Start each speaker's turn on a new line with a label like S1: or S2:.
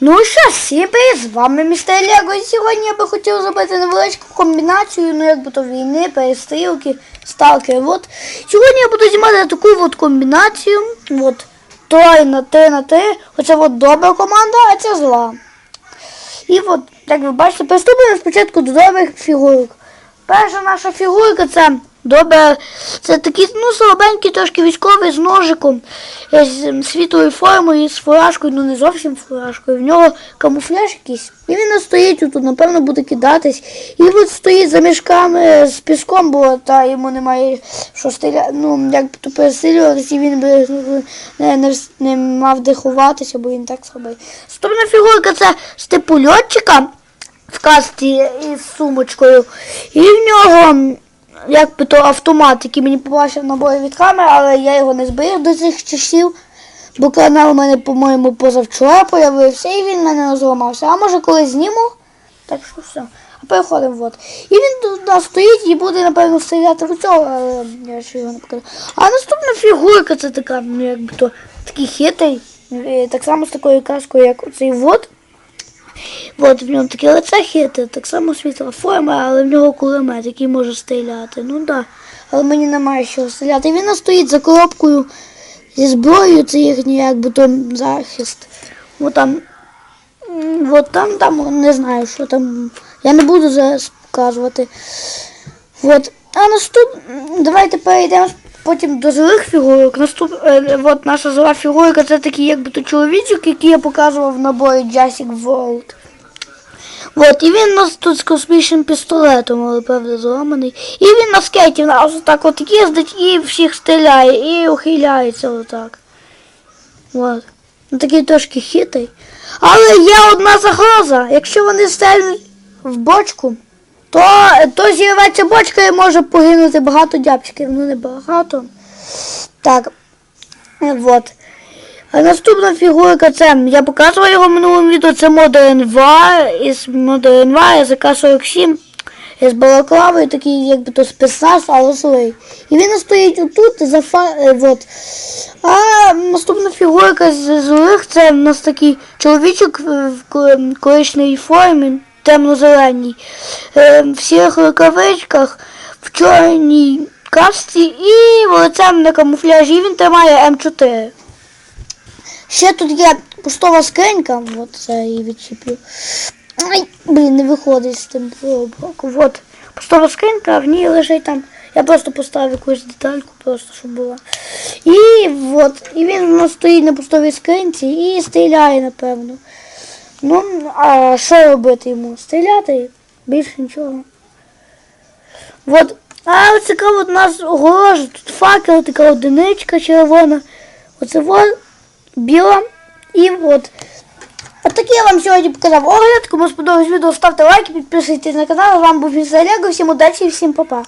S1: Ну що, привіт, з вами містер Лего. І сьогодні я би хотів зробити невеличку комбінацію, ну якби то війни, перестрілки, сталкери. От. Сьогодні я буду знімати таку от комбінацію. От. Трой на 3 на 3. Оце от добра команда, а це зла. І от, як ви бачите, приступимо спочатку до добрих фігурок. Перша наша фігурка це добре. Це такий, ну, слабенький трошки військовий з ножиком, е, з світлою формою з фуражкою, ну не зовсім фуражкою. В нього камуфляж якийсь. І він стоїть тут, напевно, буде кидатись. І от стоїть за мішками з піском, бо та йому немає що стріляти. Ну, як то перестрілюватися, і він би ну, не, не, не мав де ховатися, бо він так слабий. Наступна фігурка це з типу льотчика в касті із сумочкою. І в нього як би то автомат, який мені побачив набої від камери, але я його не зберіг до цих часів. Бо канал у мене, по-моєму, позавчора появився і він мене зламався. А може колись зніму? Так що все. А переходимо от. І він тут стоїть і буде, напевно, стріляти в цього, але я ще його не покажу. А наступна фігурка це така, ну якби то такий хитрий. е, Так само з такою каскою, як оцей вот. От в нього таке лице хитре, так само світла форма, але в нього кулемет, який може стріляти. Ну так. Але мені немає що стріляти. Він стоїть за коробкою зі зброєю, це їхній якби то захист. От там, от там, там не знаю, що там. Я не буду зараз показувати. От. А наступ, давайте перейдемо потім до злих фігурок. Наступ, е, от наша зла фігурка це такий якби то чоловічок, який я показував в наборі Jurassic World. От, і він у нас тут з космічним пістолетом, але правда зламаний. І він на скейті в нас отак от їздить і всіх стріляє, і ухиляється отак. От. Ну такий трошки хитрий. Але є одна загроза. Якщо вони стрельнуть в бочку, то, то зірветься бочка і може погинути багато дябчиків. Ну не багато. Так. Вот. А наступна фігурка це, я показував його в минулому відео, це Modern War із Modern War із АК-47 із балаклавою, такий якби то спецназ, але злий. І він стоїть отут за фа... вот. А наступна фігурка з злих, це в нас такий чоловічок в ко- коричневій формі, темно-зеленій, е, в сірих рукавичках, в чорній касці і лицем на камуфляжі. І він тримає М4. Ще тут є поштова скринька, от це її відчіплю. Ай, блін, не виходить з тим боку. От поштова скринька, а в ній лежить там. Я просто поставив якусь детальку, просто щоб була. І от, і він у нас стоїть на поштовій скринці і стріляє, напевно. Ну, а що робити йому? Стріляти? Більше нічого. От. А ось така от нас огорожа, тут факел, така одиничка червона. Оце от біла. І от. От такий я вам сьогодні показав огляд. Кому сподобалось відео, ставте лайки, підписуйтесь на канал. З вами був Лего. Всім удачі і всім па-па.